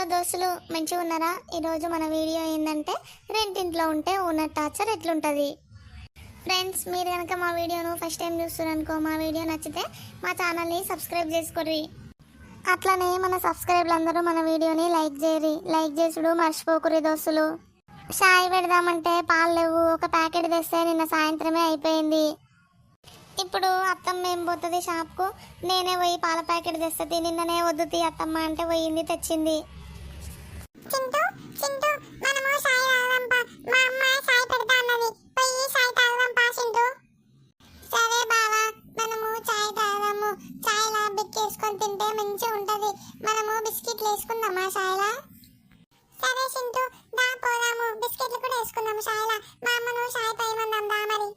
Hello దోస్తులు మంచిగా ఉన్నారా? ఈరోజు మన వీడియో ఏంటంటే రెంటింట్లో ఉంటే ఉన్న టార్చర్ ఎట్లుంటుంది? ఫ్రెండ్స్ మీరు కనుక మా వీడియోను ఫస్ట్ టైం చూస్తున్నారనుకో మా వీడియో నచ్చితే మా ఛానల్ని సబ్స్క్రైబ్ చేసుకోర్రి. అట్లనే మన సబ్స్క్రైబర్లు అందరూ మన వీడియోని లైక్ చేయరి లైక్ చేసుడు మర్చిపోకురి దోస్తులు. చాయ్ పెడదామంటే పాలు లేవు ఒక ప్యాకెట్ తెస్తే నిన్న సాయంత్రమే అయిపోయింది. ఇప్పుడు అత్తమ్మ ఏం పోతుంది షాప్కు నేనే పోయి పాల ప్యాకెట్ తెస్తుంది నిన్ననే వద్దుతీ అత్తమ్మ అంటే పోయింది తెచ్చింది. చింటూ చింటూ మనము సాయి తాగుదాం మా అమ్మ సాయి పెడతా అన్నది పోయి సాయి తాగుదాం పా చింటూ. సరే బావా మనము చాయ్ తాగుదాము. చాయ్లా బిక్కేసుకొని తింటే మంచిగా ఉంటది. మనము బిస్కెట్లు వేసుకుందామా సాయిలా? సరే చింటూ దా పోదాము. బిస్కెట్లు కూడా వేసుకుందాము సాయిలా. మా అమ్మను సాయి తాగమందాం దా మరి.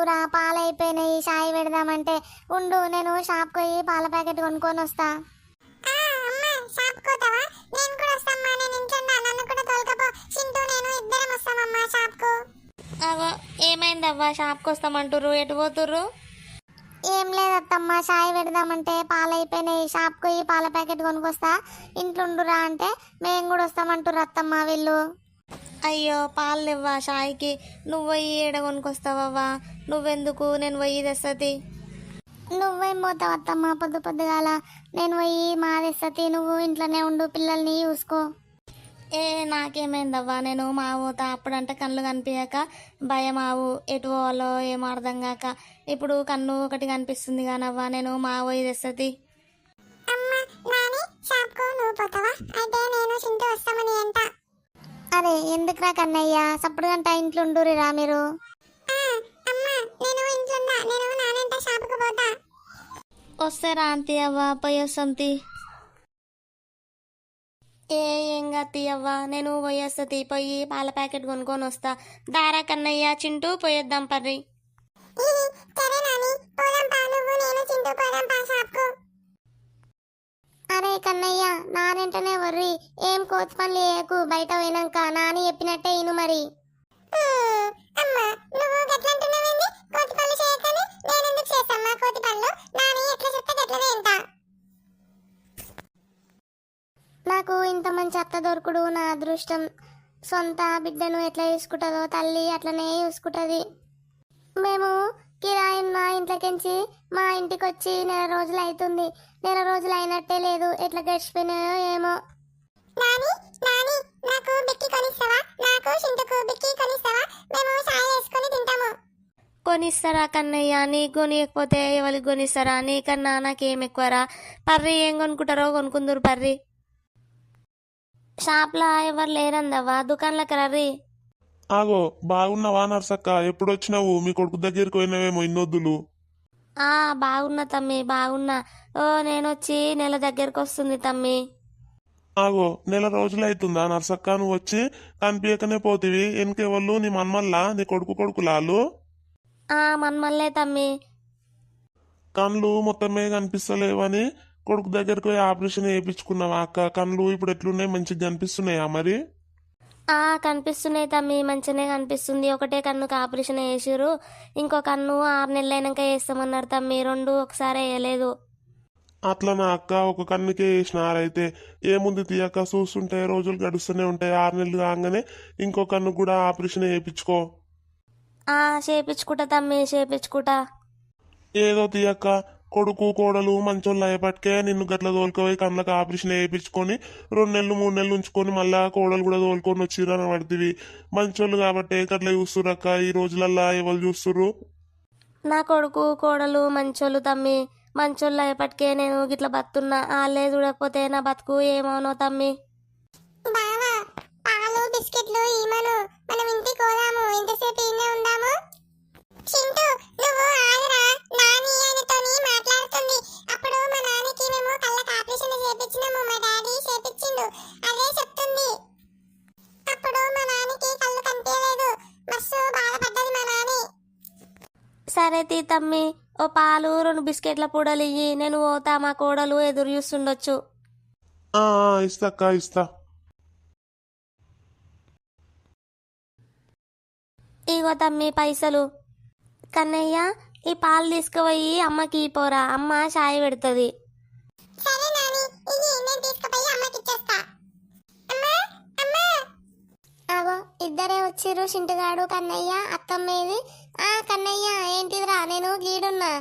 లేవురా పాలు అయిపోయినాయి సాయి పెడదామంటే ఉండు నేను షాప్కి పోయి పాల ప్యాకెట్ కొనుక్కొని వస్తా. అమ్మా షాప్ కోతావా నేను కూడా వస్తామ్మా నేను ఇంట్లో నన్ను కూడా తోలుకపో. సింటు నేను ఇద్దరం వస్తామమ్మా షాప్కు. అవో ఏమైందవ్వా? షాప్కి వస్తామంటుర్రు ఎటు పోతుర్రు? ఏం లేదత్తమ్మ చాయ్ పెడదామంటే పాలు అయిపోయినాయి షాప్కి పోయి పాల ప్యాకెట్ కొనుక్కొస్తా. ఇంట్లో ఉండురా అంటే మేము కూడా వస్తామంటారు అత్తమ్మ వీళ్ళు. అయ్యో పాలు లేవ్వా షాయికి. నువ్వు పోయి ఏడ కొనుక్కొస్తావవ్వా నువ్వెందుకు? నేను పోయి తెస్తుంది నువ్వేం పోతావు అత్తమ్మ పొద్దు పొద్దుగాల. నేను పోయి మా తెస్తతి నువ్వు ఇంట్లోనే ఉండు పిల్లల్ని చూసుకో. ఏ నాకేమైందవ్వా? నేను మా పోతా అప్పుడంటే కళ్ళు కనిపించక భయం ఆవు. ఎటు పోవాలో ఏమో అర్థం కాక ఇప్పుడు కన్ను ఒకటి కనిపిస్తుంది కానవ్వా నేను మా పోయి పోతావా? అయితే నేను చింటూ వస్తామని అంట. అరే ఎందుకురా కన్నయ్య? సప్పుడు గంట ఇంట్లో ఉండురిరా మీరు? అమ్మ నేను ఇంట్లో నేను నానంట షాప్కు పోతా. వస్తే రాంతి అవ్వా? పోయి వస్తాంతి ఏ ఏం కాదు అవ్వా? నేను పోయేస్తుంది పోయి పాల ప్యాకెట్ కొనుక్కొని వస్తా. దారా కన్నయ్య చింటూ పోయేద్దాం పర్రి సరే నాని పోదాం పా నువ్వు నేను చింటూ పోదాం పా షాప్కు అరే కన్నయ్య నానంటనే వర్రి. ఏం కోతి పనులు చేయకు బయట పోయినాక. నాని చెప్పినట్టే ఇను మరి. అమ్మా నువ్వు గట్లంటున్నావేంది? కోతి పనులు చేయకని నేను ఎందుకు చేస్తామ్మా కోతి పనులు? నాని ఎట్లా చెప్తే గట్లనే ఇంట నాకు ఇంత మంచి అత్త దొరుకుడు నా అదృష్టం సొంత బిడ్డను ఎట్లా చూసుకుంటుందో తల్లి అట్లనే చూసుకుంటుంది. మా ఇంట్లోకించి మా ఇంటికి వచ్చి నెల రోజులు అవుతుంది నెల రోజులు అయినట్టే లేదు. ఎట్లా గడిచిపోయినాయో ఏమో. నాని నాని నాకు బిక్కి కొనిస్తావా? నాకు చింతకు బిక్కి కొనిస్తావా? మేము సాయి వేసుకొని తింటాము. కొనిస్తారా కన్నయ్య? నీకు కొనియకపోతే ఎవరికి కొనిస్తారా? నీకన్నా నాకేం ఎక్కువరా? పర్రి ఏం కొనుక్కుంటారో కొనుక్కుందరు పర్రి. షాప్లో ఎవరు లేరందవ్వా? దుకాణంలోకి రర్రి. ఆగో బాగున్నావా నర్సక్క? ఎప్పుడు వచ్చినావు మీ కొడుకు దగ్గరికి పోయినావేమో ఇన్నొద్దులు. బాగున్నా తమ్మి బాగున్నా. ఓ నేను వచ్చి నెల దగ్గరకు వస్తుంది తమ్మి. ఆగో నెల రోజులు అవుతుందా నర్సక్క? నువ్వు వచ్చి కనిపించకనే పోతివి. వెనకెవళ్ళు నీ మన్మల్లా? నీ కొడుకు కొడుకులాలు? ఆ మన్మల్లే తమ్మి. కళ్ళు మొత్తమే కనిపిస్తలేవని కొడుకు దగ్గరికి ఆపరేషన్ చేయించుకున్నావా అక్క? కళ్ళు ఇప్పుడు ఎట్లున్నాయి? మంచిగా కనిపిస్తున్నాయా మరి? కనిపిస్తున్నాయి తమ్మి. మంచిగానే కనిపిస్తుంది. ఒకటే కన్నుకి ఆపరేషన్ చేసిర్రు. ఇంకో కన్ను ఆరు నెలలు అయినాక వేస్తామన్నారు తమ్మి. రెండు ఒకసారి వేయలేదు. అట్లా నా అక్క ఒక కన్నుకే వేసినారైతే ఏముంది తీయక చూస్తుంటే రోజులు గడుస్తూనే ఉంటాయి. ఆరు నెలలు కాగానే ఇంకో కన్ను కూడా ఆపరేషన్ చేయించుకో. ఆ చేపించుకుంటా తమ్మి. చేపించుకుంటా ఏదో తీయక్క. కొడుకు కోడలు మంచోళ్ళు అయ్యేపటికే నిన్ను గట్ల తోలుకపోయి కళ్ళకి ఆపరేషన్ వేయించుకొని రెండు నెలలు మూడు నెలలు ఉంచుకొని మళ్ళా కోడలు కూడా తోలుకొని వచ్చిరని పడుతుంది మంచోళ్ళు కాబట్టి గట్ల చూస్తురక్క ఈ రోజులల్లా ఎవరు చూస్తుర్రు? నా కొడుకు కోడలు మంచోళ్ళు తమ్మి మంచోళ్ళు అయ్యేపటికే నేను గిట్ల బతున్నా. వాళ్ళే చూడకపోతే నా బతుకు ఏమవునో తమ్మి. పాలు బిస్కెట్లు మనం ఇంటికి పోదాము. ఇంతసేపు ఉందాము. చింటూ నువ్వు ఆగరా. నాని ఆయనతోని మాట్లాడుతుంది. అప్పుడు మా నాన్నకి మేము కళ్ళకి ఆపరేషన్ చేపించినాము. మా డాడీ చేపించిండు. అదే చెప్తుంది. అప్పుడు మా నాన్నకి కళ్ళు కనిపించలేదు. మస్తు బాధపడ్డది మా నాని. సరే తీ తమ్మి ఓ పాలు రెండు బిస్కెట్ల పూడలు ఇయ్యి. నేను పోతా మా కోడలు ఎదురు చూస్తుండొచ్చు. ఆ, ఇస్తా అక్క ఇస్తా. ఇగో తమ్మి పైసలు. కన్నయ్య ఈ పాలు తీసుకుపోయి అమ్మకి పోరా అమ్మ చాయ్ పెడుతుంది. అగో ఇద్దరే వచ్చిర్రు చింటుగాడు కన్నయ్య అత్తమ్మేది ఆ కన్నయ్య ఏంటిదిరా? నేను గీడున్నా.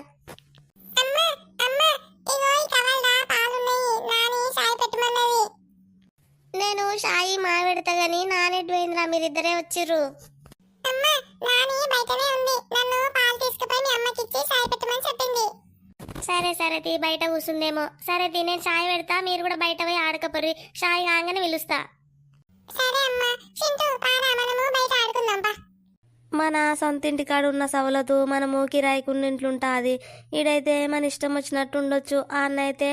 నాని షాయి మా పెడతా గాని నానెట్ పోయిందిరా? మీరిద్దరే వచ్చిర్రు. నాని బయటనే ఉంది. మీ అమ్మకి ఇచ్చి చాయ్ పెట్టమని చెప్పింది. సరే సరే తీ బయట కూర్చుందేమో సరే తీ నేను చాయ్ పెడతా మీరు కూడా బయట పోయి ఆడకపోరి చాయ్ కాగానే పిలుస్తా. సరే అమ్మా. చింటూ పారా మనము బయట ఆడుకుందాం పా. మన సొంత ఇంటికాడ ఉన్న సవలతు మనము కిరాయికున్న ఇంట్లుంటుంది ఈడైతే మన ఇష్టం వచ్చినట్టు ఉండొచ్చు ఆన్నైతే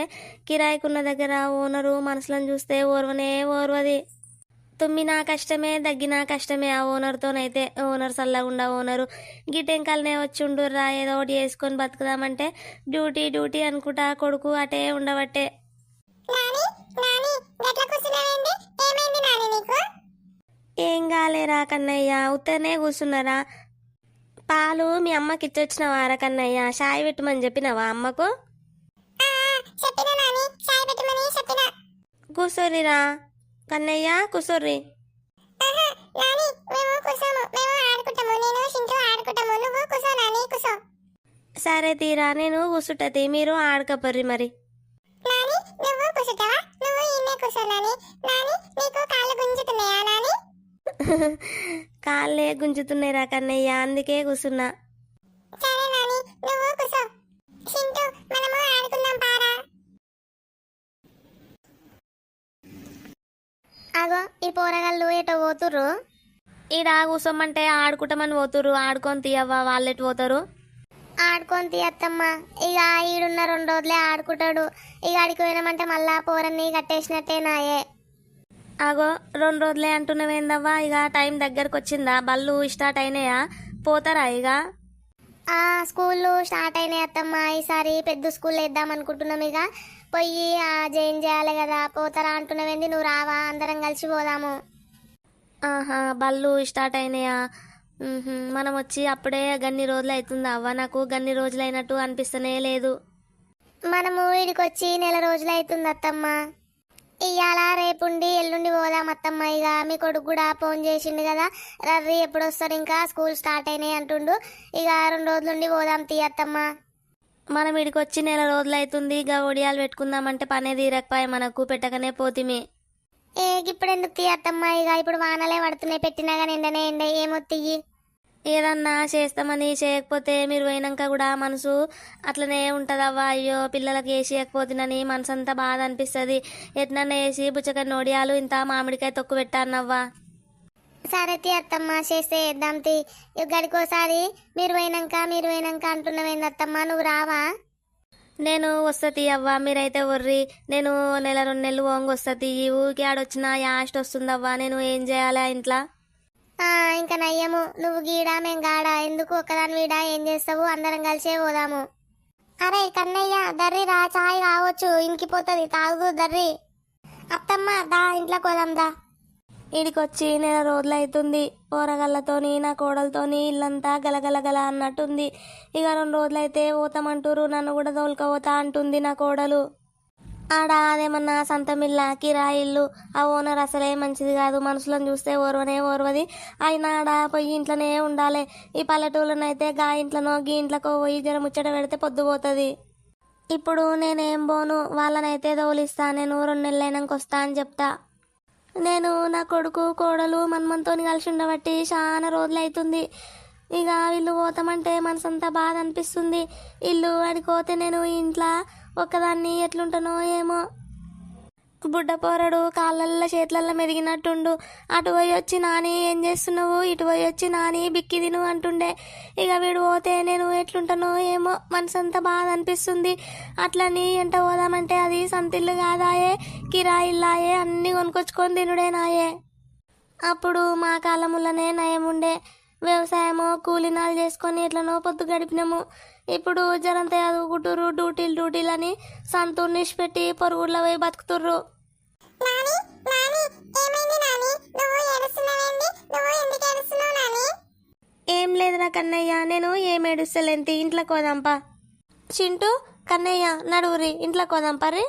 కిరాయికున్న దగ్గర ఓనరు మనసులను చూస్తే ఓర్వనే ఓర్వది. తుమ్మినా కష్టమే దగ్గినా కష్టమే ఆ ఓనర్తోనైతే ఓనర్ సల్లగుండా ఓనరు గిటెంకల్నే వచ్చి ఉండుర్రా ఏదో ఒకటి వేసుకొని బతుకుదామంటే డ్యూటీ డ్యూటీ అనుకుంటా కొడుకు అటే ఉండబట్టే. ఏం కాలేరా కన్నయ్య ఉత్తనే కూర్చున్నారా పాలు మీ అమ్మకి ఇచ్చొచ్చినవారా కన్నయ్య షాయి పెట్టమని చెప్పినవా అమ్మకు? ఆ కన్నయ్య కూసోర్రి. సరే తీరా నేను కూసుంటది. మీరు ఆడకపోర్రి మరి. కాళ్ళు గుంజుతున్నాయా గుంజుతున్నాయిరా కన్నయ్య అందుకే కూసున్నా సరే నాని నువ్వు కూర్చో చింటూ మనము ఆడుకుందాం పారా అగో ఈ పోరగాళ్ళు ఎటో పోతుర్రు? ఈడ కూసోమంటే ఆడుకుంటామని పోతుర్రు. ఆడుకొని తీయవ్వా వాళ్ళెటు పోతారు? ఆడుకొని తీయత్తమ్మ. ఇక ఈడున్న రెండు రోజులే ఆడుకుంటాడు. ఇక ఆడికి పోయినామంటే మళ్ళా పోరన్ని కట్టేసినట్టే నాయే. అగో రెండు రోజులే అంటున్నావేందవ్వా ఇక టైం దగ్గరకు వచ్చిందా బళ్ళు స్టార్ట్ అయినాయా? పోతారా ఇక ఆ స్కూళ్ళు స్టార్ట్ అయినాయి అత్తమ్మ. ఈసారి పెద్ద స్కూల్ వేద్దాం అనుకుంటున్నాం ఇక పోయి జాయిన్ చేయాలి కదా. పోతారా అంటున్నావేంది? నువ్వు రావా? అందరం కలిసి పోదాము. ఆహా బళ్ళు స్టార్ట్ అయినాయా. మనం వచ్చి అప్పుడే గన్ని రోజులు అవుతుందా అవ్వ. నాకు గన్ని రోజులు అయినట్టు అనిపిస్తనే లేదు. మనము వీడికి వచ్చి నెల రోజులు అవుతుంది అత్తమ్మ. ఇవాళ రేపుండి ఎల్లుండి పోదాం అత్తమ్మ. ఇక మీ కొడుకు కూడా ఫోన్ చేసిండు కదా రర్రి ఎప్పుడు వస్తారు ఇంకా? స్కూల్ స్టార్ట్ అయినాయి అంటుండు. ఇక రెండు రోజులుండి పోదాం తీ అత్తమ్మ. మనం ఇడికి వచ్చి నెల రోజులు అవుతుంది ఇక ఒడియాలు పెట్టుకుందామంటే పనే తీరకపోయే మనకు పెట్టకనే పోతిమి. ఏ ఇప్పుడు ఎందుకు తీ అత్తమ్మ? ఇక ఇప్పుడు వానలే పడుతున్నాయి. పెట్టినా కానీ ఎండనే ఎండ ఏమో తీయి ఏదన్నా చేస్తామని చేయకపోతే మీరు పోయినాక కూడా మనసు అట్లనే ఉంటుందవ్వా? అయ్యో పిల్లలకి వేసి వేయకపోతున్నాని మనసు అంతా బాధ అనిపిస్తుంది. ఎట్నన్నా వేసి బుచ్చక నోడియాలు ఇంత మామిడికాయ తొక్కు పెట్టానవ్వా సరే తీ అత్తమ్మ చేస్తే వేద్దాం తీ. గడికోసారి మీరు పోయినాక మీరు పోయినాక అంటున్నావేంది అత్తమ్మ? నువ్వు రావా? నేను వస్తుంది అవ్వ మీరైతే వర్రి నేను నెల రెండు నెలలు ఓంగి వస్తుంది. ఈ ఊరికి ఆడొచ్చిన యాస్ట్ వస్తుందవ్వా నేను ఏం చేయాలా ఇంట్లో? ఇంకా నయ్యము. నువ్వు గీడా మేం గాడా. ఎందుకు ఒక్కదాని వీడా? ఏం చేస్తావు? అందరం కలిసే పోదాము. అరే కన్నయ్య దర్రి రా. చాయ్ కావచ్చు ఇంకిపోతుంది. తాగు దర్రి. అత్తమ్మ దా ఇంట్లోకి పోదాం దా. ఈడికొచ్చి నెల రోజులు అవుతుంది పోరగళ్ళతోని నా కోడలతోని ఇల్లంతా గలగలగల అన్నట్టుంది. ఇక రెండు రోజులైతే పోతామంటారు నన్ను కూడా తోలుకపోతా అంటుంది నా కోడలు. ఆడ అదేమన్నా సంతమిల్ల కిరాయి ఇల్లు ఆ ఓనర్ అసలే మంచిది కాదు. మనుషులను చూస్తే ఓర్వనే ఓర్వది. అయినా ఆడ పోయి ఇంట్లోనే ఉండాలి. ఈ పల్లెటూళ్ళనైతే గా ఇంట్లోనో గీ ఇంట్లోకో పోయి జర ముచ్చట పెడితే పొద్దుపోతుంది. ఇప్పుడు నేనేం పోను? వాళ్ళనైతే తోలిస్తా. నేను రెండు నెలలైనాక వస్తా అని చెప్తా. నేను నా కొడుకు కోడలు మన్మంతో కలిసి ఉండబట్టి చాలా రోజులు అవుతుంది ఇక వీళ్ళు పోతామంటే మనసంతా బాధ అనిపిస్తుంది. ఇల్లు అడిగిపోతే నేను ఇంట్లో ఒక్కదాన్ని ఎట్లుంటానో ఏమో. బుడ్డ పోరడు కాళ్ళల్లో చేతులల్లో మెదిగినట్టుండు. అటు పోయి వచ్చి నాని ఏం చేస్తున్నావు? ఇటు పోయి వచ్చి నాని బిక్కి తిను అంటుండే. ఇక వీడు పోతే నేను ఎట్లుంటానో ఏమో మనసంతా బాధ అనిపిస్తుంది. అట్లని ఎంట పోదామంటే అది సంతిల్లు కాదాయే కిరాయిల్లాయే అన్నీ కొనుక్కొచ్చుకొని తినుడేనాయే అప్పుడు మా కాలములనే నయం ఉండే. వ్యవసాయము కూలినాలు చేసుకొని ఎట్లనో పొద్దు గడిపినాము. ఇప్పుడు జనంత చదువుకుంటుర్రు డ్యూటీలు డ్యూటీలు అని సంతూర్నిష్ పెట్టి పొరుగుళ్ళ పోయి బతుకుతుర్రు. ఏం లేదురా కన్నయ్య నేను ఏం ఏడుస్తలేంటి ఇంట్లో కోదాంపా చింటూ కన్నయ్య నడువురి ఇంట్లో కోదాంపా రే.